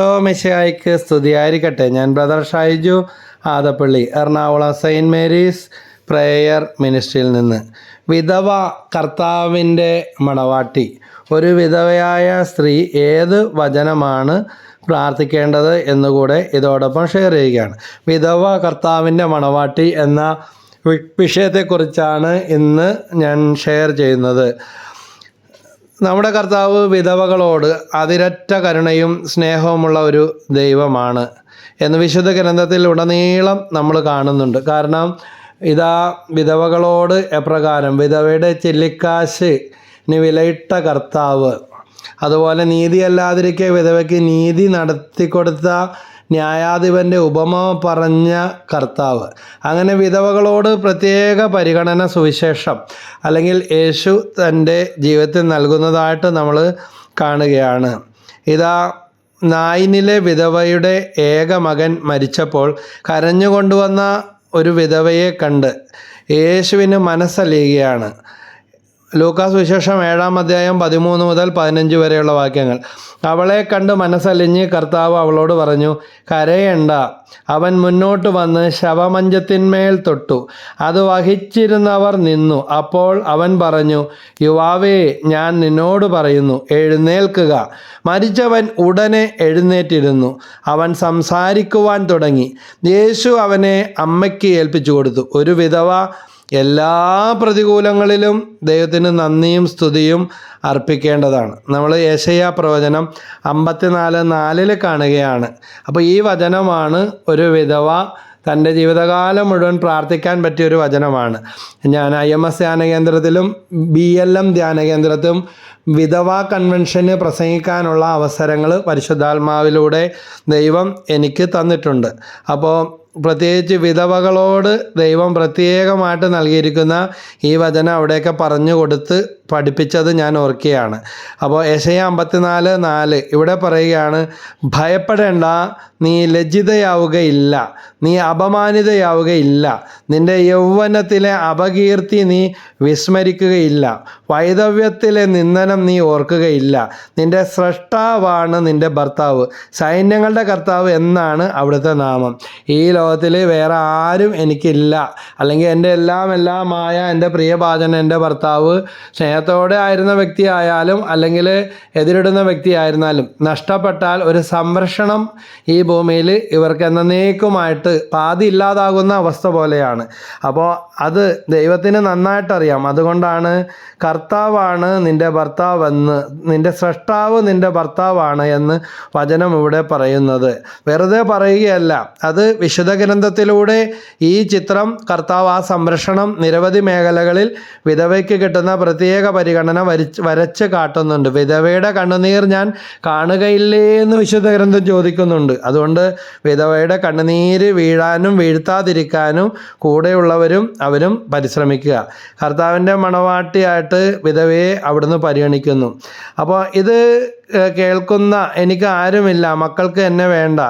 മെസ്സിയായിക്ക് സ്തുതിയായിരിക്കട്ടെ. ഞാൻ brother Shaiju Adappally Ernakulam Saint Mary's prayer മിനിസ്ട്രിയിൽ നിന്ന്. വിധവ കർത്താവിന്റെ മണവാട്ടി. ഒരു വിധവയായ സ്ത്രീ ഏത് വചനമാണ് പ്രാർത്ഥിക്കേണ്ടത് എന്നുകൂടെ ഇതോടൊപ്പം ഷെയർ ചെയ്യുകയാണ്. വിധവ കർത്താവിന്റെ മണവാട്ടി എന്ന വിഷയത്തെക്കുറിച്ചാണ് ഇന്ന് ഞാൻ ഷെയർ ചെയ്യുന്നത്. നമ്മുടെ കർത്താവ് വിധവകളോട് അതിരറ്റ കരുണയും സ്നേഹവുമുള്ള ഒരു ദൈവമാണ് എന്ന് വിശുദ്ധ ഗ്രന്ഥത്തിൽ ഉടനീളം നമ്മൾ കാണുന്നുണ്ട്. കാരണം ഇതാ വിധവകളോട് എപ്രകാരം വിധവയുടെ ചില്ലിക്കാശിന് വിലയിട്ട കർത്താവ്. അതുപോലെ നീതിയല്ലാതിരിക്കെ വിധവയ്ക്ക് നീതി നടത്തിക്കൊടുത്ത ന്യായാധിപന്റെ ഉപമ പറഞ്ഞ കർത്താവ്. അങ്ങനെ വിധവകളോട് പ്രത്യേക പരിഗണന സുവിശേഷം അല്ലെങ്കിൽ യേശു തന്റെ ജീവിതത്തിൽ നൽകുന്നതായിട്ട് നമ്മൾ കാണുകയാണ്. ഇതാ നായിനിലെ വിധവയുടെ ഏക മകൻ മരിച്ചപ്പോൾ കരഞ്ഞുകൊണ്ടുവന്ന ഒരു വിധവയെ കണ്ട് യേശുവിന് മനസ്സലിയുകയാണ്. ലൂക്കാസ് വിശേഷം ഏഴാം അധ്യായം പതിമൂന്ന് മുതൽ പതിനഞ്ച് വരെയുള്ള വാക്യങ്ങൾ. അവളെ കണ്ട് മനസ്സലിഞ്ഞ് കർത്താവ് അവളോട് പറഞ്ഞു കരയണ്ട. അവൻ മുന്നോട്ട് വന്ന് ശവമഞ്ചത്തിന്മേൽ തൊട്ടു. അത് വഹിച്ചിരുന്നവർ നിന്നു. അപ്പോൾ അവൻ പറഞ്ഞു യുവാവേ ഞാൻ നിന്നോട് പറയുന്നു എഴുന്നേൽക്കുക. മരിച്ചവൻ ഉടനെ എഴുന്നേറ്റിരുന്നു. അവൻ സംസാരിക്കുവാൻ തുടങ്ങി. യേശു അവനെ അമ്മയ്ക്ക് ഏൽപ്പിച്ചു കൊടുത്തു. ഒരു വിധവ എല്ലാ പ്രതികൂലങ്ങളിലും ദൈവത്തിന് നന്ദിയും സ്തുതിയും അർപ്പിക്കേണ്ടതാണ്. നമ്മൾ യേശയ്യ പ്രവചനം അമ്പത്തിനാല് നാലിൽ കാണുകയാണ്. അപ്പോൾ ഈ വചനമാണ് ഒരു വിധവ തന്റെ ജീവിതകാലം മുഴുവൻ പ്രാർത്ഥിക്കാൻ പറ്റിയ ഒരു വചനമാണ്. ഞാൻ ഐ എം എസ് ധ്യാന കേന്ദ്രത്തിലും ബി എൽ എം ധ്യാന കേന്ദ്രത്തിലും വിധവ കൺവെൻഷന് പ്രസംഗിക്കാനുള്ള അവസരങ്ങൾ പരിശുദ്ധാത്മാവിലൂടെ ദൈവം എനിക്ക് തന്നിട്ടുണ്ട്. അപ്പോൾ പ്രത്യേകിച്ച് വിധവകളോട് ദൈവം പ്രത്യേകമായിട്ട് നൽകിയിരിക്കുന്ന ഈ വചനം അവിടെയൊക്കെ പറഞ്ഞു കൊടുത്ത് പഠിപ്പിച്ചത് ഞാൻ ഓർക്കുകയാണ്. അപ്പോൾ യശയ അമ്പത്തിനാല് നാല് ഇവിടെ പറയുകയാണ് ഭയപ്പെടേണ്ട നീ ലജ്ജിതയാവുകയില്ല നീ അപമാനിതയാവുകയില്ല നിന്റെ യൗവനത്തിലെ അപകീർത്തി നീ വിസ്മരിക്കുകയില്ല വൈദവ്യത്തിലെ നിന്ദനം നീ ഓർക്കുകയില്ല നിന്റെ സ്രഷ്ടാവാണ് നിന്റെ ഭർത്താവ് സൈന്യങ്ങളുടെ കർത്താവ് എന്നാണ് അവിടുത്തെ നാമം. ഈ ലോകത്തിൽ വേറെ ആരും എനിക്കില്ല. അല്ലെങ്കിൽ എന്റെ എല്ലാം എല്ലാമായ എന്റെ പ്രിയഭാചൻ എന്റെ ഭർത്താവ് സ്നേഹത്തോടെ ആയിരുന്ന വ്യക്തിയായാലും അല്ലെങ്കിൽ എതിരിടുന്ന വ്യക്തിയായിരുന്നാലും നഷ്ടപ്പെട്ടാൽ ഒരു സംരക്ഷണം ഈ ഭൂമിയിൽ ഇവർക്ക് എന്നേക്കുമായിട്ട് പാതി ഇല്ലാതാകുന്ന അവസ്ഥ പോലെയാണ്. അപ്പോൾ അത് ദൈവത്തിന് നന്നായിട്ടറിയാം. അതുകൊണ്ടാണ് കർത്താവാണ് നിന്റെ ഭർത്താവെന്ന് നിന്റെ സ്രഷ്ടാവ് നിന്റെ ഭർത്താവാണ് എന്ന് വചനം ഇവിടെ പറയുന്നത്. വെറുതെ പറയുകയല്ല. അത് വിശുദ്ധ ഗ്രന്ഥത്തിലൂടെ ഈ ചിത്രം കർത്താവ് ആ സംരക്ഷണം നിരവധി മേഖലകളിൽ വിധവയ്ക്ക് കിട്ടുന്ന പ്രത്യേക പരിഗണന വരച്ച് വരച്ച് കാട്ടുന്നുണ്ട്. വിധവയുടെ കണ്ണുനീർ ഞാൻ കാണുകയില്ലേ എന്ന് വിശുദ്ധ ഗ്രന്ഥം ചോദിക്കുന്നുണ്ട്. അതുകൊണ്ട് വിധവയുടെ കണ്ണുനീര് വീഴാനും വീഴ്ത്താതിരിക്കാനും കൂടെയുള്ളവരും അവരും പരിശ്രമിക്കുക. കർത്താവിന്റെ മണവാട്ടിയായിട്ട് വിധവയെ അവിടുന്ന് പരിഗണിക്കുന്നു. അപ്പോൾ ഇത് കേൾക്കുന്ന എനിക്ക് ആരുമില്ല. മക്കൾക്ക് എന്നെ വേണ്ട.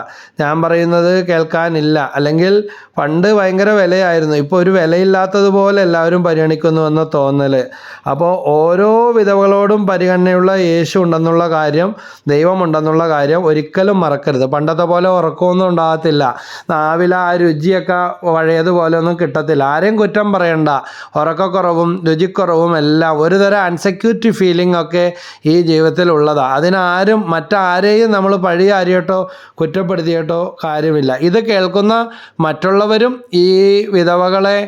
ഞാൻ പറയുന്നത് കേൾക്കാനില്ല. അല്ലെങ്കിൽ പണ്ട് ഭയങ്കര വിലയായിരുന്നു. ഇപ്പോൾ ഒരു വിലയില്ലാത്തതുപോലെ എല്ലാവരും പരിഗണിക്കുന്നു എന്ന തോന്നൽ അപ്പോൾ ഓരോ വിധവകളോടും പരിഗണനയുള്ള യേശു ഉണ്ടെന്നുള്ള കാര്യം ദൈവമുണ്ടെന്നുള്ള കാര്യം ഒരിക്കലും മറക്കരുത്. പണ്ടത്തെ പോലെ ഉറക്കമൊന്നും ഉണ്ടാകത്തില്ല. നാവിലെ ആ രുചിയൊക്കെ വഴയതുപോലെ ഒന്നും കിട്ടത്തില്ല. ആരെയും കുറ്റം പറയണ്ട. ഉറക്കക്കുറവും രുചിക്കുറവും എല്ലാം ഒരു തരം അൺസെക്യൂരിറ്റി ഫീലിംഗ് ഒക്കെ ഈ ജീവിതത്തിൽ ഉള്ളതാണ് അതിനാരും മറ്റാരെയും നമ്മൾ പഴയ ആരെയോട്ടോ കുറ്റപ്പെടുത്തിയിട്ടോ കാര്യമില്ല. ഇത് കേൾക്കുന്ന മറ്റുള്ളവരും ഈ വിധവകളെ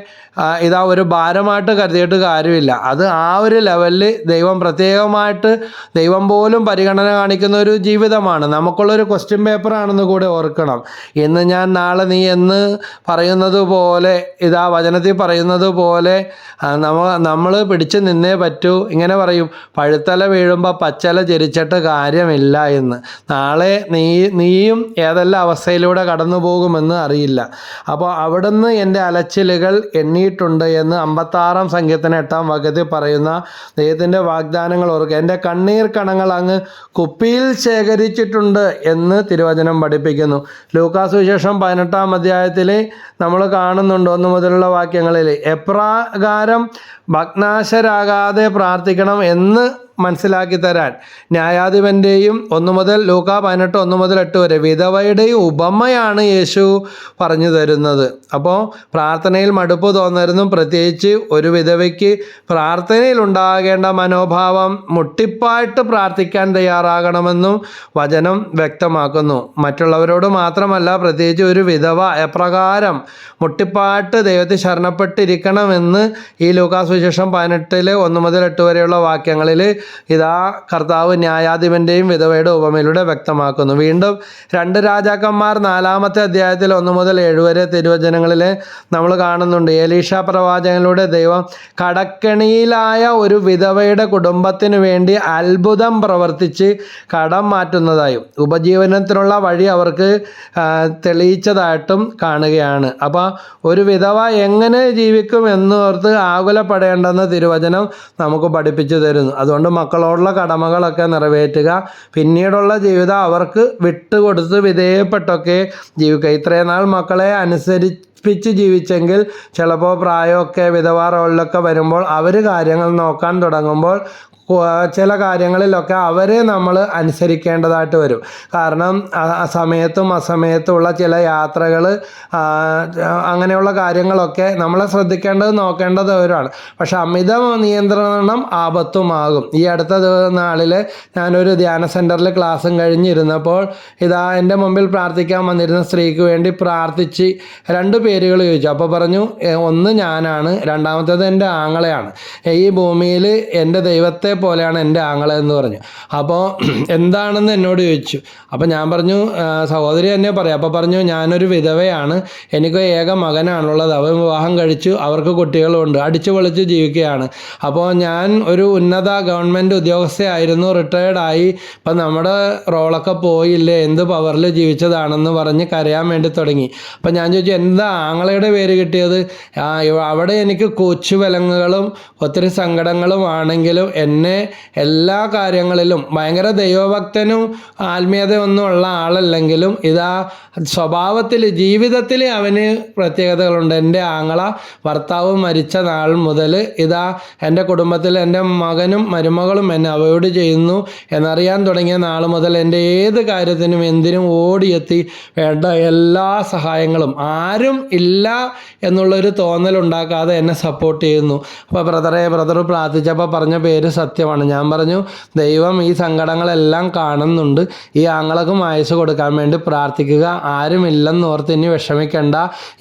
ഇതാ ഒരു ഭാരമായിട്ട് കരുതിയിട്ട് കാര്യമില്ല. അത് ആ ഒരു ലെവലിൽ ദൈവം പ്രത്യേകമായിട്ട് ദൈവം പോലും പരിഗണന കാണിക്കുന്ന ഒരു ജീവിതമാണ്. നമുക്കുള്ളൊരു ക്വസ്റ്റ്യൻ പേപ്പറാണെന്ന് കൂടെ ഓർക്കണം. ഇന്ന് ഞാൻ നാളെ നീ എന്ന് പറയുന്നത് പോലെ ഇതാ വചനത്തിൽ പറയുന്നത് പോലെ നമ്മ നമ്മൾ പിടിച്ചു നിന്നേ പറ്റൂ. ഇങ്ങനെ പറയും പഴുത്തല വീഴുമ്പോൾ പച്ചല ചിരിച്ചിട്ട് കാര്യമില്ല എന്ന്. നാളെ നീ നീയും ഏതെല്ലാം അവസ്ഥയിലൂടെ കടന്നു പോകുമെന്ന് അറിയില്ല അപ്പോൾ അവിടുന്ന് എന്റെ അലച്ചിലുകൾ എണ്ണിയിട്ടുണ്ട് എന്ന് അമ്പത്താറാം സംഖ്യത്തിന് എട്ടാം വകത്തിൽ പറയുന്ന ദൈവത്തിന്റെ വാഗ്ദാനങ്ങൾ ഓർക്കുക. എന്റെ കണ്ണീർ കണങ്ങൾ അങ്ങ് കുപ്പിയിൽ ശേഖരിച്ചിട്ടുണ്ട് എന്ന് തിരുവചനം പഠിപ്പിക്കുന്നു. ലൂക്കാസ് വിശേഷം പതിനെട്ടാം അധ്യായത്തിൽ നമ്മൾ കാണുന്നുണ്ട് ഒന്ന് മുതലുള്ള വാക്യങ്ങളിൽ എപ്രകാരം ഭഗ്നാശരാകാതെ പ്രാർത്ഥിക്കണം എന്ന് മനസ്സിലാക്കി തരാൻ. ന്യായാധിപന്റെയും ഒന്ന് മുതൽ ലൂക്ക പതിനെട്ട് ഒന്ന് മുതൽ എട്ട് വരെ വിധവയുടെയും ഉപമയാണ് യേശു പറഞ്ഞു തരുന്നത്. അപ്പോൾ പ്രാർത്ഥനയിൽ മടുപ്പ് തോന്നരുതും പ്രത്യേകിച്ച് ഒരു വിധവയ്ക്ക് പ്രാർത്ഥനയിൽ ഉണ്ടാകേണ്ട മനോഭാവം മുട്ടിപ്പായിട്ട് പ്രാർത്ഥിക്കാൻ തയ്യാറാകണമെന്നും വചനം വ്യക്തമാക്കുന്നു. മറ്റുള്ളവരോട് മാത്രമല്ല പ്രത്യേകിച്ച് ഒരു വിധവ എപ്രകാരം മുട്ടിപ്പാട്ട് ദൈവത്തിൽ ശരണപ്പെട്ടിരിക്കണമെന്ന് ഈ ലൂക്കാസുവിശേഷം പതിനെട്ടിൽ ഒന്ന് മുതൽ എട്ട് വരെയുള്ള വാക്യങ്ങളിൽ ഇതാ കർത്താവ് ന്യായാധിപന്റെയും വിധവയുടെ ഉപമയിലൂടെ വ്യക്തമാക്കുന്നു. വീണ്ടും രണ്ട് രാജാക്കന്മാർ നാലാമത്തെ അധ്യായത്തിൽ ഒന്ന് മുതൽ ഏഴ് വരെ തിരുവചനങ്ങളിൽ നമ്മൾ കാണുന്നുണ്ട്. ഏലീഷ പ്രവാചകനിലൂടെ ദൈവം കടക്കെണിയിലായ ഒരു വിധവയുടെ കുടുംബത്തിന് വേണ്ടി അത്ഭുതം പ്രവർത്തിച്ച് കടം മാറ്റുന്നതായും ഉപജീവനത്തിനുള്ള വഴി അവർക്ക് തെളിയിച്ചതായിട്ടും കാണുകയാണ്. അപ്പോൾ ഒരു വിധവ എങ്ങനെ ജീവിക്കും എന്നോർത്ത് ആകുലപ്പെടേണ്ടെന്ന് തിരുവചനം നമുക്ക് പഠിപ്പിച്ചു തരുന്നു. അതുകൊണ്ട് മക്കളോടുള്ള കടമകളൊക്കെ നിറവേറ്റുക. പിന്നീടുള്ള ജീവിതം അവർക്ക് വിട്ടുകൊടുത്ത് വിധേയപ്പെട്ടൊക്കെ ജീവിക്കുക. ഇത്രയും നാൾ മക്കളെ അനുസരിപ്പിച്ച് ജീവിച്ചെങ്കിൽ ചിലപ്പോൾ പ്രായമൊക്കെ വിധവാ റോളിലൊക്കെ വരുമ്പോൾ അവർ കാര്യങ്ങൾ നോക്കാൻ തുടങ്ങുമ്പോൾ ചില കാര്യങ്ങളിലൊക്കെ അവരെ നമ്മൾ അനുസരിക്കേണ്ടതായിട്ട് വരും. കാരണം ആ- സമയത്തും അസമയത്തുമുള്ള ചില യാത്രകൾ അങ്ങനെയുള്ള കാര്യങ്ങളൊക്കെ നമ്മളെ ശ്രദ്ധിക്കേണ്ടത് നോക്കേണ്ടത് അവരാണ്. പക്ഷെ അമിത നിയന്ത്രണം ആപത്തുമാകും. ഈ അടുത്ത നാളിൽ ഞാനൊരു ധ്യാന സെന്ററിൽ ക്ലാസ്സും കഴിഞ്ഞിരുന്നപ്പോൾ ഇതാ എന്റെ മുമ്പിൽ പ്രാർത്ഥിക്കാൻ വന്നിരുന്ന സ്ത്രീക്ക് വേണ്ടി പ്രാർത്ഥിച്ച് രണ്ട് പേരുകൾ ചോദിച്ചു. അപ്പോൾ പറഞ്ഞു "ഏ, ഒന്ന് ഞാനാണ് രണ്ടാമത്തേത് എന്റെ ആങ്ങളെയാണ്. ഈ ഭൂമിയിൽ എന്റെ ദൈവത്തെ പോലെയാണ് എന്റെ ആങ്ങള എന്ന് പറഞ്ഞു. അപ്പോൾ എന്താണെന്ന് എന്നോട് ചോദിച്ചു. അപ്പോൾ ഞാൻ പറഞ്ഞു സഹോദരി തന്നെ പറയാം. അപ്പോൾ പറഞ്ഞു ഞാനൊരു വിധവയാണ്. എനിക്ക് ഏക മകനാണുള്ളത്. അവൻ വിവാഹം കഴിച്ചു. അവർക്ക് കുട്ടികളുണ്ട്. അടിച്ചു പൊളിച്ച് ജീവിക്കുകയാണ്. അപ്പോൾ ഞാൻ ഒരു ഉന്നത ഗവൺമെന്റ് ഉദ്യോഗസ്ഥയായിരുന്നു റിട്ടയർഡായി ഇപ്പം നമ്മുടെ റോളൊക്കെ പോയില്ലേ? എന്ത് പവറിൽ ജീവിച്ചതാണെന്ന് പറഞ്ഞ് കരയാൻ വേണ്ടി തുടങ്ങി. അപ്പം ഞാൻ ചോദിച്ചു എന്താ ആങ്ങളയുടെ പേര് കിട്ടിയത്? അവിടെ എനിക്ക് കൊച്ചു വിലങ്ങുകളും ഒത്തിരി സങ്കടങ്ങളും ആണെങ്കിലും എന്നെ എല്ലാ കാര്യങ്ങളിലും ഭയങ്കര ദൈവഭക്തനും ആത്മീയതയൊന്നും ഉള്ള ആളല്ലെങ്കിലും ഇതാ സ്വഭാവത്തിൽ ജീവിതത്തിൽ അവന് പ്രത്യേകതകളുണ്ട്. എന്റെ ആങ്ങള ഭർത്താവ് മരിച്ച നാൾ മുതൽ ഇതാ എന്റെ കുടുംബത്തിൽ എന്റെ മകനും മരുമകളും എന്നെ അവോയ്ഡ് ചെയ്യുന്നു. എന്നറിയാൻ തുടങ്ങിയ നാൾ മുതൽ എന്റെ ഏത് കാര്യത്തിനും എന്തിനും ഓടിയെത്തി വേണ്ട എല്ലാ സഹായങ്ങളും. ആരും ഇല്ല എന്നുള്ളൊരു തോന്നലുണ്ടാക്കാതെ എന്നെ സപ്പോർട്ട് ചെയ്യുന്നു. അപ്പോൾ ബ്രദറെ ബ്രദർ പ്രാർത്ഥിച്ചപ്പോൾ പറഞ്ഞ പേര് സത്യമാണ്. ഞാൻ പറഞ്ഞു ദൈവം ഈ സങ്കടങ്ങളെല്ലാം കാണുന്നുണ്ട്. ഈ ആങ്ങളക്കും ആയുസ് കൊടുക്കാൻ വേണ്ടി പ്രാർത്ഥിക്കുക. ആരുമില്ലെന്ന് ഓർത്ത് ഇനി വിഷമിക്കണ്ട.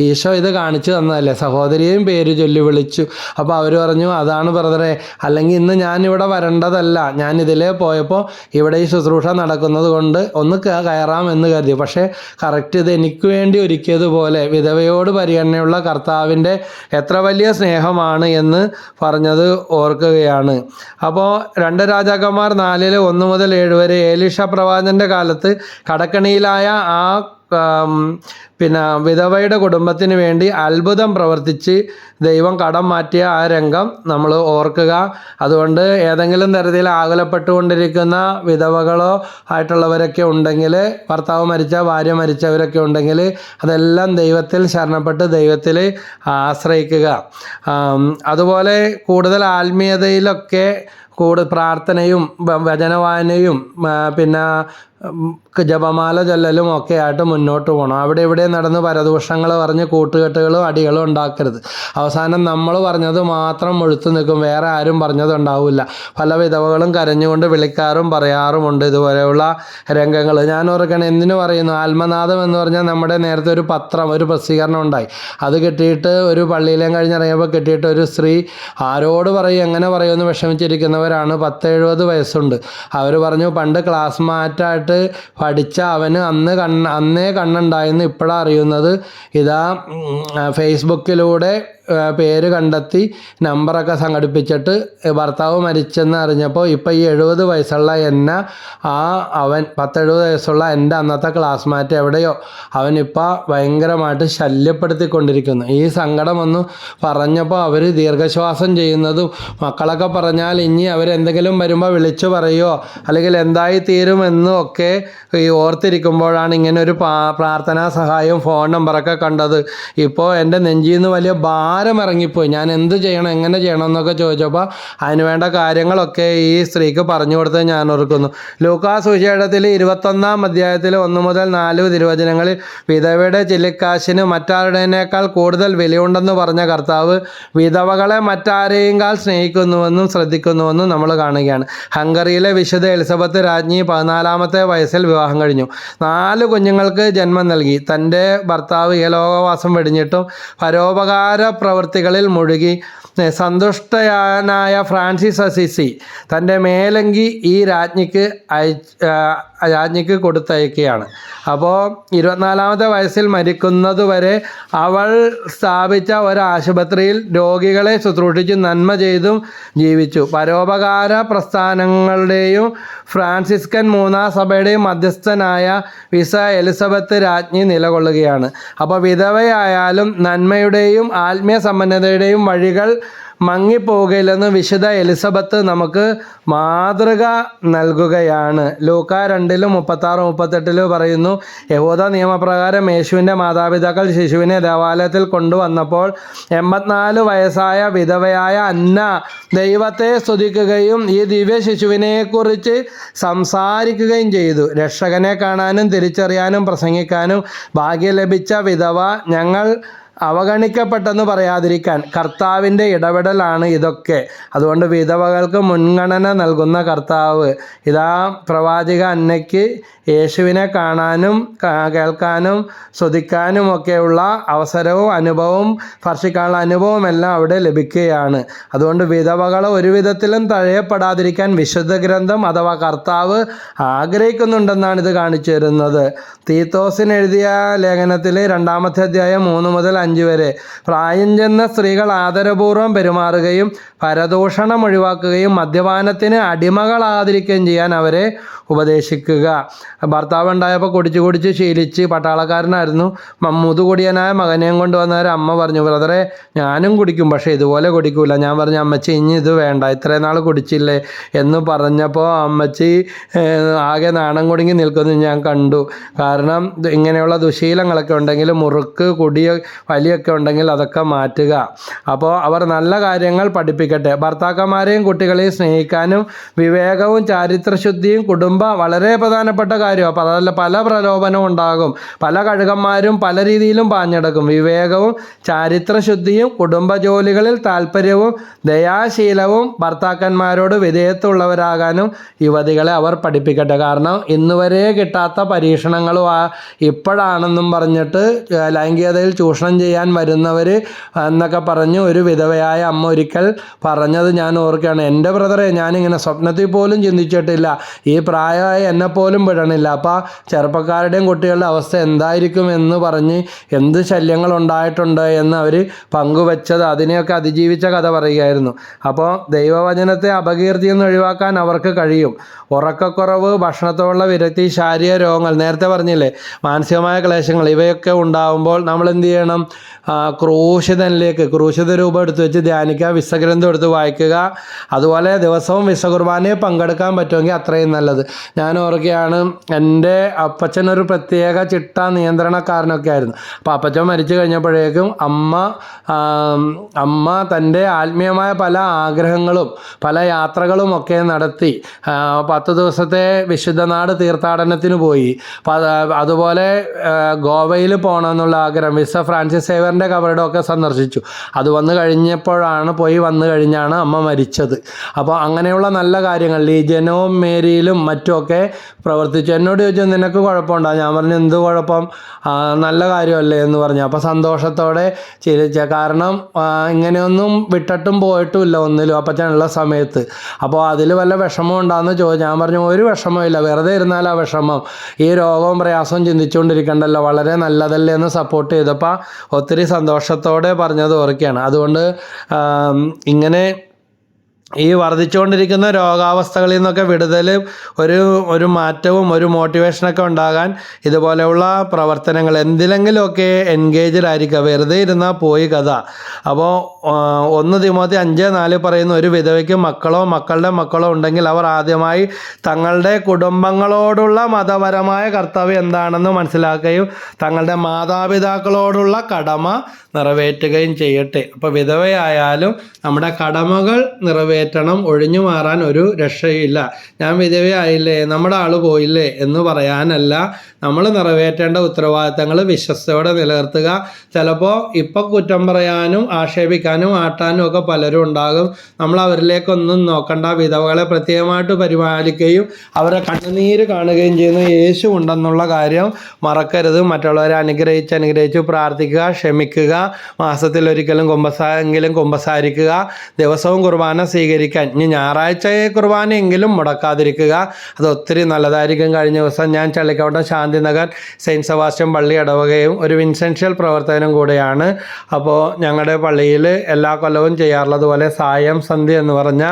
ഈശോ ഇത് കാണിച്ചു തന്നതല്ലേ? സഹോദരിയെയും പേര് ചൊല്ലി വിളിച്ചു. അപ്പോൾ അവർ പറഞ്ഞു അതാണ് ബ്രദറെ അല്ലെങ്കിൽ ഇന്ന് ഞാൻ ഇവിടെ വരേണ്ടതല്ല. ഞാൻ ഇതിലേ പോയപ്പോൾ ഇവിടെ ഈ ശുശ്രൂഷ നടക്കുന്നത് കൊണ്ട് ഒന്ന് കയറാം എന്ന് കരുതി. പക്ഷേ കറക്റ്റ് ഇത് എനിക്ക് വേണ്ടി ഒരുക്കിയതുപോലെ വിധവയോട് പരിഗണനയുള്ള കർത്താവിന്റെ എത്ര വലിയ സ്നേഹമാണ് എന്ന് പറഞ്ഞത് ഓർക്കുകയാണ്. അപ്പോൾ രണ്ട് രാജാക്കന്മാർ നാലിൽ ഒന്ന് മുതൽ ഏഴ് വരെ ഏലിഷ പ്രവാചന്റെ കാലത്ത് കടക്കണിയിലായ ആ പിന്നെ വിധവയുടെ കുടുംബത്തിന് വേണ്ടി അത്ഭുതം പ്രവർത്തിച്ച് ദൈവം കടം മാറ്റിയ ആ രംഗം നമ്മൾ ഓർക്കുക. അതുകൊണ്ട് ഏതെങ്കിലും തരത്തിൽ ആകുലപ്പെട്ടുകൊണ്ടിരിക്കുന്ന വിധവകളോ ആയിട്ടുള്ളവരൊക്കെ ഉണ്ടെങ്കിൽ ഭർത്താവ് മരിച്ച ഭാര്യ മരിച്ചവരൊക്കെ ഉണ്ടെങ്കിൽ അതെല്ലാം ദൈവത്തിൽ ശരണപ്പെട്ട് ദൈവത്തിൽ ആശ്രയിക്കുക. അതുപോലെ കൂടുതൽ ആത്മീയതയിലൊക്കെ കൂടുതൽ പ്രാർത്ഥനയും വചനവായനയും പിന്നെ ജപമാല ചൊല്ലലും ഒക്കെ ആയിട്ട് മുന്നോട്ട് പോകണം അവിടെ ഇവിടെ നടന്ന് പരദൂഷങ്ങൾ പറഞ്ഞ് കൂട്ടുകെട്ടുകളും അടികളും ഉണ്ടാക്കരുത്. അവസാനം നമ്മൾ പറഞ്ഞത് മാത്രം മുഴുത്തു നിൽക്കും. വേറെ ആരും പറഞ്ഞതുണ്ടാവില്ല. പല വിധവകളും കരഞ്ഞുകൊണ്ട് വിളിക്കാറും പറയാറുമുണ്ട് ഇതുപോലെയുള്ള രംഗങ്ങൾ. ഞാൻ ഓർക്കണം എന്തിനു പറയുന്നു? ആത്മനാഥം എന്ന് പറഞ്ഞാൽ നമ്മുടെ നേരത്തെ ഒരു പത്രം ഒരു പ്രസിദ്ധീകരണം ഉണ്ടായി. അത് കിട്ടിയിട്ട് ഒരു പള്ളിയിലേം കഴിഞ്ഞിറങ്ങിയപ്പോൾ കിട്ടിയിട്ട് ഒരു സ്ത്രീ ആരോട് പറയും എങ്ങനെ പറയുമെന്ന് വിഷമിച്ചിരിക്കുന്നവരാണ്. പത്ത് എഴുപത് വയസ്സുണ്ട്. അവർ പറഞ്ഞു പണ്ട് ക്ലാസ് മാറ്റായിട്ട് പഠിച്ച അവന് അന്ന് കണ്ണ് അന്നേ കണ്ണുണ്ടായിരുന്നു. ഇപ്പോഴാണ് അറിയുന്നത്. ഇതാ ഫേസ്ബുക്കിലൂടെ പേര് കണ്ടെത്തി നമ്പറൊക്കെ സംഘടിപ്പിച്ചിട്ട് ഭർത്താവ് മരിച്ചെന്ന് അറിഞ്ഞപ്പോൾ ഇപ്പോൾ ഈ എഴുപത് വയസ്സുള്ള എന്നെ ആ അവൻ പത്തെഴുപത് വയസ്സുള്ള എന്റെ അന്നത്തെ ക്ലാസ്മേറ്റ് എവിടെയോ അവനിപ്പോൾ ഭയങ്കരമായിട്ട് ശല്യപ്പെടുത്തിക്കൊണ്ടിരിക്കുന്നു. ഈ സങ്കടം ഒന്ന് പറഞ്ഞപ്പോൾ അവർ ദീർഘശ്വാസം ചെയ്യുന്നതും മക്കളൊക്കെ പറഞ്ഞാൽ ഇനി അവരെന്തെങ്കിലും വരുമ്പോൾ വിളിച്ചു പറയുമോ അല്ലെങ്കിൽ എന്തായി തീരുമെന്നും ഒക്കെ ഈ ഓർത്തിരിക്കുമ്പോഴാണ് ഇങ്ങനെ ഒരു പ്രാർത്ഥനാ സഹായം ഫോൺ നമ്പറൊക്കെ കണ്ടത്. ഇപ്പോൾ എന്റെ നെഞ്ചിൽ നിന്ന് വലിയ ഭാരം ഭാരം ഇറങ്ങിപ്പോയി ഞാൻ എന്ത് ചെയ്യണം എങ്ങനെ ചെയ്യണം എന്നൊക്കെ ചോദിച്ചപ്പോൾ അതിന് വേണ്ട കാര്യങ്ങളൊക്കെ ഈ സ്ത്രീക്ക് പറഞ്ഞു കൊടുത്ത് ഞാൻ ഓർക്കുന്നു. ലൂക്കാ സുശേഷത്തിൽ ഇരുപത്തൊന്നാം അധ്യായത്തിൽ ഒന്ന് മുതൽ നാല് തിരുവചനങ്ങളിൽ വിധവയുടെ ചില്ലിക്കാശിന് മറ്റാരുടേനേക്കാൾ കൂടുതൽ വിലയുണ്ടെന്ന് പറഞ്ഞ കർത്താവ് വിധവകളെ മറ്റാരെയുംകാൾ സ്നേഹിക്കുന്നുവെന്നും ശ്രദ്ധിക്കുന്നുവെന്നും നമ്മൾ കാണുകയാണ്. ഹംഗറിയിലെ വിശുദ്ധ എലിസബത്ത് രാജ്ഞി പതിനാലാമത്തെ വയസ്സിൽ വിവാഹം കഴിഞ്ഞു. നാല് കുഞ്ഞുങ്ങൾക്ക് ജന്മം നൽകി. തന്റെ ഭർത്താവ് ഏലോകവാസം വെടിഞ്ഞിട്ടും പരോപകാര പ്രവൃത്തികളിൽ മുഴുകി ഏ, സന്തുഷ്ടനായ ഫ്രാൻസിസ് അസിസി തന്റെ മേലങ്കി ഈ രാജ്ഞിക്ക് അയ രാജ്ഞിക്ക് കൊടുത്തയക്കുകയാണ്. അപ്പോൾ ഇരുപത്തിനാലാമത്തെ വയസ്സിൽ മരിക്കുന്നതുവരെ അവൾ സ്ഥാപിച്ച ഒരാശുപത്രിയിൽ രോഗികളെ ശുശ്രൂഷിച്ചു നന്മ ചെയ്തും ജീവിച്ചു. പരോപകാര പ്രസ്ഥാനങ്ങളുടെയും ഫ്രാൻസിസ്കൻ മൂന്നാം സഭയുടെയും മധ്യസ്ഥനായ വിസ എലിസബത്ത് രാജ്ഞി നിലകൊള്ളുകയാണ്. അപ്പോൾ വിധവയായാലും നന്മയുടെയും ആത്മീയ സമ്പന്നതയുടെയും വഴികൾ മങ്ങിപ്പോകില്ലെന്ന് വിശുദ്ധ എലിസബത്ത് നമുക്ക് മാതൃക നൽകുകയാണ്. ലൂക്ക രണ്ടിലും മുപ്പത്താറ് മുപ്പത്തെട്ടിലും പറയുന്നു യഹൂദ നിയമപ്രകാരം യേശുവിന്റെ മാതാപിതാക്കൾ ശിശുവിനെ ദേവാലയത്തിൽ കൊണ്ടുവന്നപ്പോൾ എൺപത്തിനാല് വയസ്സായ വിധവയായ അന്ന ദൈവത്തെ സ്തുതിക്കുകയും ഈ ദിവ്യ ശിശുവിനെക്കുറിച്ച് സംസാരിക്കുകയും ചെയ്തു. രക്ഷകനെ കാണാനും തിരിച്ചറിയാനും പ്രസംഗിക്കാനും ഭാഗ്യം ലഭിച്ച വിധവ ഞങ്ങൾ അവഗണിക്കപ്പെട്ടെന്ന് പറയാതിരിക്കാൻ കർത്താവിന്റെ ഇടപെടലാണ് ഇതൊക്കെ. അതുകൊണ്ട് വിധവകൾക്ക് മുൻഗണന നൽകുന്ന കർത്താവ് ഇതാ പ്രവാചക അന്നയ്ക്ക് യേശുവിനെ കാണാനും കേൾക്കാനും ശ്രദ്ധിക്കാനും ഒക്കെയുള്ള അവസരവും അനുഭവവും സ്പർശിക്കാനുള്ള അനുഭവം എല്ലാം അവിടെ ലഭിക്കുകയാണ്. അതുകൊണ്ട് വിധവകൾ ഒരു വിധത്തിലും തഴയപ്പെടാതിരിക്കാൻ വിശുദ്ധ ഗ്രന്ഥം അഥവാ കർത്താവ് ആഗ്രഹിക്കുന്നുണ്ടെന്നാണ് ഇത് കാണിച്ചു തരുന്നത്. തീത്തോസിന് എഴുതിയ ലേഖനത്തിലെ രണ്ടാമത്തെ അധ്യായം മൂന്ന് മുതൽ അഞ്ച് വരെ പ്രായം ചെന്ന സ്ത്രീകൾ ആദരപൂർവം പെരുമാറുകയും പരദൂഷണം ഒഴിവാക്കുകയും മദ്യപാനത്തിന് അടിമകളാതിരിക്കുകയും ചെയ്യാൻ അവരെ ഉപദേശിക്കുക. ഭർത്താവ് ഉണ്ടായപ്പോൾ കുടിച്ച് കുടിച്ച് ശീലിച്ച് പട്ടാളക്കാരനായിരുന്നു. മമ്മൂത് കൊടിയനായ മകനെയും കൊണ്ടുവന്ന വന്നവരെ അമ്മ പറഞ്ഞു ബ്രദറെ ഞാനും കുടിക്കും പക്ഷേ ഇതുപോലെ കുടിക്കൂല. ഞാൻ പറഞ്ഞു അമ്മച്ചി ഇനി ഇത് വേണ്ട. ഇത്രയും നാൾ കുടിച്ചില്ലേ? എന്ന് പറഞ്ഞപ്പോൾ അമ്മച്ചി ആകെ നാണം കുടുങ്ങി നിൽക്കുന്നത് ഞാൻ കണ്ടു. കാരണം ഇങ്ങനെയുള്ള ദുശീലങ്ങളൊക്കെ ഉണ്ടെങ്കിൽ മുറുക്ക് കുടിയ വലിയൊക്കെ ഉണ്ടെങ്കിൽ അതൊക്കെ മാറ്റുക. അപ്പോൾ അവർ നല്ല കാര്യങ്ങൾ പഠിപ്പിക്കട്ടെ. ഭർത്താക്കന്മാരെയും കുട്ടികളെയും സ്നേഹിക്കാനും വിവേകവും ചാരിത്രശുദ്ധിയും കുടുംബ വളരെ പ്രധാനപ്പെട്ട കാര്യമാണ് അപ്പോൾ അതല്ല പല പ്രലോഭനവും ഉണ്ടാകും. പല കഴുകന്മാരും പല രീതിയിലും പാഞ്ഞെടുക്കും. വിവേകവും ചാരിത്രശുദ്ധിയും കുടുംബ ജോലികളിൽ താല്പര്യവും ദയാശീലവും ഭർത്താക്കന്മാരോട് വിധേയത്വമുള്ളവരാകാനും യുവതികളെ അവർ പഠിപ്പിക്കട്ടെ. കാരണം ഇന്നുവരെ കിട്ടാത്ത പരീക്ഷണങ്ങളും ആ ഇപ്പോഴാണെന്നും പറഞ്ഞിട്ട് ലൈംഗികതയിൽ ചൂഷണം ചെയ്യാൻ വരുന്നവർ എന്നൊക്കെ പറഞ്ഞ് ഒരു വിധവയായ അമ്മ ഒരിക്കൽ പറഞ്ഞത് ഞാൻ ഓർക്കുകയാണ്. എന്റെ ബ്രദറെ ഞാനിങ്ങനെ സ്വപ്നത്തിൽ പോലും ചിന്തിച്ചിട്ടില്ല. ഈ പ്രായമായി എന്നെ പോലും വിടണില്ല. അപ്പോൾ ചെറുപ്പക്കാരുടെയും കുട്ടികളുടെ അവസ്ഥ എന്തായിരിക്കും എന്ന് പറഞ്ഞ് എന്ത് ശല്യങ്ങൾ ഉണ്ടായിട്ടുണ്ട് എന്ന് അവർ പങ്കുവച്ചത് അതിനെയൊക്കെ അതിജീവിച്ച കഥ പറയുകയായിരുന്നു. അപ്പോൾ ദൈവവചനത്തെ അപകീർത്തിയിൽ എന്ന് ഒഴിവാക്കാൻ അവർക്ക് കഴിയും. ഉറക്കക്കുറവ് ഭക്ഷണത്തോടുള്ള വിരക്തി ശാരീരിക രോഗങ്ങൾ നേരത്തെ പറഞ്ഞില്ലേ മാനസികമായ ക്ലേശങ്ങൾ ഇവയൊക്കെ ഉണ്ടാകുമ്പോൾ നമ്മൾ എന്ത് ചെയ്യണം? ക്രൂശിതനിലേക്ക് ക്രൂശിത രൂപം എടുത്ത് വെച്ച് ധ്യാനിക്കുക വിശ്വഗ്രന്ഥം എടുത്ത് വായിക്കുക. അതുപോലെ ദിവസവും വിശ്വകുർബാനയെ പങ്കെടുക്കാൻ പറ്റുമെങ്കിൽ അത്രയും നല്ലത്. ഞാൻ ഓർക്കുകയാണ് എന്റെ അപ്പച്ചൻ ഒരു പ്രത്യേക ചിട്ട നിയന്ത്രണക്കാരനൊക്കെ ആയിരുന്നു. അപ്പോൾ അപ്പച്ചൻ മരിച്ചു കഴിഞ്ഞപ്പോഴേക്കും അമ്മ അമ്മ തന്റെ ആത്മീയമായ പല ആഗ്രഹങ്ങളും പല യാത്രകളും ഒക്കെ നടത്തി. പത്ത് ദിവസത്തെ വിശുദ്ധനാട് തീർത്ഥാടനത്തിന് പോയി. അതുപോലെ ഗോവയിൽ പോകണമെന്നുള്ള ആഗ്രഹം വിസ ഫ്രാൻസിസ് സേവറിന്റെ കവറുടെ ഒക്കെ സന്ദർശിച്ചു. അത് വന്നു കഴിഞ്ഞപ്പോഴാണ് പോയി വന്നു കഴിഞ്ഞാണ് അമ്മ മരിച്ചത്. അപ്പോൾ അങ്ങനെയുള്ള നല്ല കാര്യങ്ങൾ ലീജനവും മേരിയിലും മറ്റുമൊക്കെ പ്രവർത്തിച്ചു. എന്നോട് ചോദിച്ചു നിനക്ക് കുഴപ്പമുണ്ടോ? ഞാൻ പറഞ്ഞു എന്ത് കുഴപ്പം? നല്ല കാര്യമല്ലേ? എന്ന് പറഞ്ഞു. അപ്പോൾ സന്തോഷത്തോടെ ചിരിച്ച. കാരണം ഇങ്ങനെയൊന്നും വിട്ടിട്ടും പോയിട്ടുമില്ല ഒന്നിലും അപ്പച്ചനുള്ള സമയത്ത്. അപ്പോൾ അതിൽ വല്ല വിഷമം ഉണ്ടാകുന്ന ചോദിച്ചു. ഞാൻ പറഞ്ഞു ഒരു വിഷമമില്ല വെറുതെ ഇരുന്നാൽ ആ വിഷമം. ഈ രോഗവും പ്രയാസവും ചിന്തിച്ചുകൊണ്ടിരിക്കണ്ടല്ലോ. വളരെ നല്ലതല്ലേ? എന്ന് സപ്പോർട്ട് ചെയ്തപ്പോൾ ഒത്തിരി സന്തോഷത്തോടെ പറഞ്ഞത് ഓർക്കുകയാണ്. അതുകൊണ്ട് ഇങ്ങനെ ഈ വർദ്ധിച്ചുകൊണ്ടിരിക്കുന്ന രോഗാവസ്ഥകളിൽ നിന്നൊക്കെ വിടുതൽ ഒരു ഒരു മാറ്റവും ഒരു മോട്ടിവേഷനൊക്കെ ഉണ്ടാകാൻ ഇതുപോലെയുള്ള പ്രവർത്തനങ്ങൾ എന്തിലെങ്കിലുമൊക്കെ എൻഗേജ്ഡ് ആയിരിക്കുക. വെറുതെ ഇരുന്നാൽ പോയി കഥ. അപ്പോൾ ഒന്ന് തിമോത്തി അഞ്ച് നാല് പറയുന്ന ഒരു വിധവയ്ക്ക് മക്കളോ മക്കളുടെ മക്കളോ ഉണ്ടെങ്കിൽ അവർ ആദ്യമായി തങ്ങളുടെ കുടുംബങ്ങളോടുള്ള മതപരമായ കർത്തവ്യം എന്താണെന്ന് മനസ്സിലാക്കുകയും തങ്ങളുടെ മാതാപിതാക്കളോടുള്ള കടമ നിറവേറ്റുകയും ചെയ്യട്ടെ. അപ്പോൾ വിധവയായാലും നമ്മുടെ കടമകൾ നിറവേറ്റണം ഒഴിഞ്ഞു മാറാൻ ഒരു രക്ഷയില്ല. ഞാൻ വിധവയായില്ലേ നമ്മുടെ ആൾ പോയില്ലേ? എന്ന് പറയാനല്ല. നമ്മൾ നിറവേറ്റേണ്ട ഉത്തരവാദിത്തങ്ങൾ വിശ്വസ്തയോടെ നിലനിർത്തുക. ചിലപ്പോൾ ഇപ്പം കുറ്റം പറയാനും ആക്ഷേപിക്കാനും ആട്ടാനും ഒക്കെ പലരും ഉണ്ടാകും. നമ്മൾ അവരിലേക്കൊന്നും നോക്കണ്ട. വിധവകളെ പ്രത്യേകമായിട്ട് പരിപാലിക്കുകയും അവരെ കണ്ണുനീര് കാണുകയും ചെയ്യുന്ന യേശു ഉണ്ടെന്നുള്ള കാര്യം മറക്കരുത്. മറ്റുള്ളവരെ അനുഗ്രഹിച്ച് അനുഗ്രഹിച്ച് പ്രാർത്ഥിക്കുക ക്ഷമിക്കുക. മാസത്തിൽ ഒരിക്കലും കുമ്പസാരെങ്കിലും കുമ്പസാരിക്കുക. ദിവസവും കുർബാന സ്വീകരിക്കാൻ. ഇനി ഞായറാഴ്ചയെ കുർബാനയെങ്കിലും മുടക്കാതിരിക്കുക. അത് ഒത്തിരി നല്ലതായിരിക്കും. കഴിഞ്ഞ ദിവസം ഞാൻ ചള്ളിക്കവട്ടം ശാന്തിനഗർ സെയിന്റ് സെബാസ്റ്റ്യൻ പള്ളി ഇടവകയും ഒരു വിൻസെൻഷ്യൽ പ്രവർത്തനം കൂടെയാണ്. അപ്പോൾ ഞങ്ങളുടെ പള്ളിയിൽ എല്ലാ കൊല്ലവും ചെയ്യാറുള്ളത് പോലെ സായം സന്ധ്യ എന്ന് പറഞ്ഞ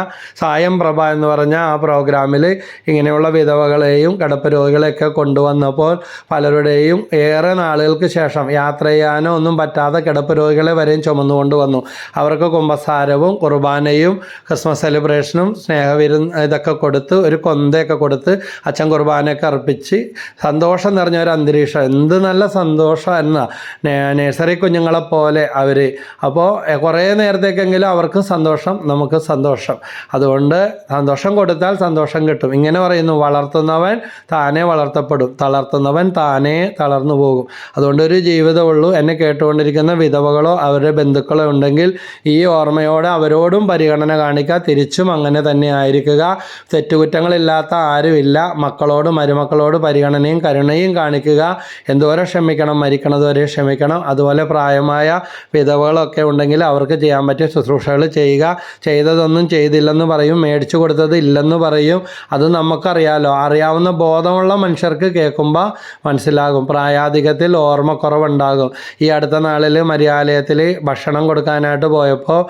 സായം പ്രഭ എന്ന് പറഞ്ഞ ആ പ്രോഗ്രാമിൽ ഇങ്ങനെയുള്ള വിധവകളെയും കിടപ്പ് രോഗികളെയൊക്കെ കൊണ്ടുവന്നപ്പോൾ പലരുടെയും ഏറെ നാളുകൾക്ക് ശേഷം യാത്ര ചെയ്യാനോ ഒന്നും പറ്റാതെ കിടപ്പ് രോഗികളെ വരെയും ചുമന്നുകൊണ്ട് വന്നു. അവർക്ക് കുമ്പസാരവും കുർബാനയും ക്രിസ്മസ് സെലിബ്രേഷനും സ്നേഹവിരുന്ന് ഇതൊക്കെ കൊടുത്ത് ഒരു കൊന്തയൊക്കെ കൊടുത്ത് അച്ഛൻ കുർബാനയൊക്കെ അർപ്പിച്ച് സന്തോഷം നിറഞ്ഞ ഒരു അന്തരീക്ഷം. എന്ത് നല്ല സന്തോഷം എന്ന. നേഴ്സറി കുഞ്ഞുങ്ങളെ പോലെ അവർ അപ്പോൾ കുറേ നേരത്തേക്കെങ്കിലും അവർക്ക് സന്തോഷം നമുക്ക് സന്തോഷം. അതുകൊണ്ട് സന്തോഷം കൊടുത്താൽ സന്തോഷം കിട്ടും. ഇങ്ങനെ പറയുന്നു വളർത്തുന്നവൻ താനേ വളർത്തപ്പെടും. തളർത്തുന്നവൻ താനേ തളർന്നു പോകും. അതുകൊണ്ട് ഒരു ജീവിതമുള്ളൂ എന്നെ കേട്ടുകൊണ്ടിരിക്കുന്ന വിധവകളോ അവരുടെ ബന്ധുക്കളോ ഉണ്ടെങ്കിൽ ഈ ഓർമ്മയോടെ അവരോടും പരിഗണന കാണിക്കുക തിരിച്ചും അങ്ങനെ തന്നെ ആയിരിക്കുക. തെറ്റുകുറ്റങ്ങളില്ലാത്ത ആരുമില്ല. മക്കളോട് മരുമക്കളോട് പരിഗണനയും കരുണയും കാണിക്കുക. എന്തോരം ക്ഷമിക്കണം മരിക്കണതുവരെ ക്ഷമിക്കണം. അതുപോലെ പ്രായമായ വിധവകളൊക്കെ ഉണ്ടെങ്കിൽ അവർക്ക് ചെയ്യാൻ പറ്റിയ ശുശ്രൂഷകൾ ചെയ്യുക. ചെയ്തതൊന്നും ചെയ്തില്ലെന്ന് പറയും. മേടിച്ചു കൊടുത്തത് ഇല്ലെന്ന് പറയും. അത് നമുക്കറിയാലോ. അറിയാവുന്ന ബോധമുള്ള മനുഷ്യർക്ക് കേൾക്കുമ്പോൾ മനസ്സിലാകും. പ്രായാധികത്തിൽ ഓർമ്മക്കുറവുണ്ടാകും. ഈ അടുത്ത നാളിൽ മര്യാലയത്തിൽ ഭക്ഷണം കൊടുക്കാനായിട്ട് പോയപ്പോൾ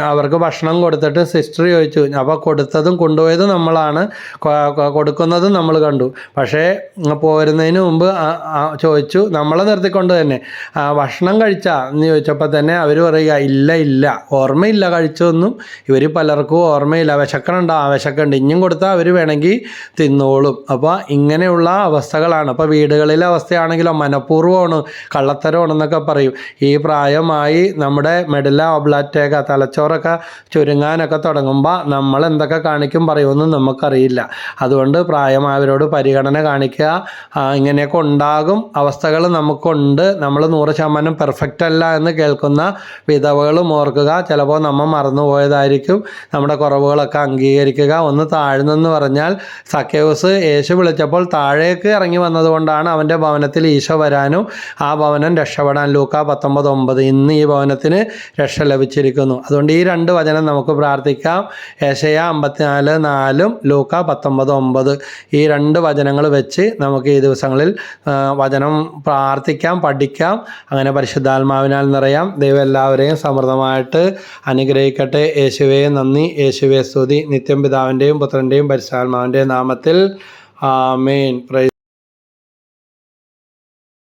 അവർക്ക് ഭക്ഷണം കൊടുത്തിട്ട് സിസ്റ്റർ ചോദിച്ചു അപ്പോൾ കൊടുത്തതും കൊണ്ടുപോയതും നമ്മളാണ്. കൊടുക്കുന്നതും നമ്മൾ കണ്ടു. പക്ഷേ പോരുന്നതിന് മുമ്പ് ചോദിച്ചു നമ്മളെ നിർത്തിക്കൊണ്ട് തന്നെ. "ആ, ഭക്ഷണം കഴിച്ചാ? എന്ന് ചോദിച്ചപ്പോൾ തന്നെ അവർ പറയുക ഇല്ല ഇല്ല. ഓർമ്മയില്ല കഴിച്ചൊന്നും ഇവർ പലർക്കും ഓർമ്മയില്ല. വിശക്കണുണ്ടോ? ആ വിശക്കുണ്ട്. ഇനിയും കൊടുത്താൽ അവർ വേണമെങ്കിൽ തിന്നോളും. അപ്പോൾ ഇങ്ങനെയുള്ള അവസ്ഥകളാണ്. അപ്പോൾ വീടുകളിലെ അവസ്ഥയാണെങ്കിലോ മനഃപൂർവമാണ് കള്ളത്തരമാണെന്നൊക്കെ പറയും. ഈ പ്രായമായി നമ്മുടെ മെഡല ഒബ്ലാറ്റേക്ക തലച്ചോറൊക്കെ ചുരുങ്ങാനൊക്കെ തുടങ്ങുമ്പോൾ നമ്മൾ എന്തൊക്കെ കാണിക്കും പറയുമെന്നും നമുക്കറിയില്ല. അതുകൊണ്ട് പ്രായമായവരോട് പരിഗണന കാണിക്കുക. ഇങ്ങനെയൊക്കെ ഉണ്ടാകും. അവസ്ഥകൾ നമുക്കുണ്ട്. നമ്മൾ നൂറ് ശതമാനം പെർഫെക്റ്റ് അല്ല എന്ന് കേൾക്കുന്ന വിധവകളും ഓർക്കുക. ചിലപ്പോൾ നമ്മൾ മറന്നുപോയതായിരിക്കും. നമ്മുടെ കുറവുകളൊക്കെ അംഗീകരിക്കുക. ഒന്ന് താഴ്ന്നെന്ന് പറഞ്ഞാൽ സക്കേവസ് യേശു വിളിച്ചപ്പോൾ താഴേക്ക് ഇറങ്ങി വന്നതുകൊണ്ടാണ് അവന്റെ ഭവനത്തിൽ ഈശോ വരാനും ആ ഭവനം രക്ഷപ്പെടാൻ ലൂക്ക പത്തൊമ്പത് ഒമ്പത് ഇന്ന് ഈ ഭവനത്തിന് രക്ഷ ലഭിച്ചിരിക്കുന്നു. അതുകൊണ്ട് ഈ രണ്ട് വചനം നമുക്ക് പ്രാർത്ഥിക്കാം. ഏശയ അമ്പത്തിനാല് നാലും ലൂക്ക പത്തൊമ്പത് ഒമ്പത്. ഈ രണ്ട് വചനങ്ങൾ വെച്ച് നമുക്ക് ഈ ദിവസങ്ങളിൽ വചനം പ്രാർത്ഥിക്കാം പഠിക്കാം. അങ്ങനെ പരിശുദ്ധാത്മാവിനാൽ നിറയാം. ദൈവം എല്ലാവരെയും സമൃദ്ധമായിട്ട് അനുഗ്രഹിക്കട്ടെ. യേശുവേ നന്ദി. യേശുവേ സ്തുതി. നിത്യം പിതാവിന്റെയും പുത്രന്റെയും പരിശുദ്ധാത്മാവിന്റെയും നാമത്തിൽ ആമേൻ. പ്രൈ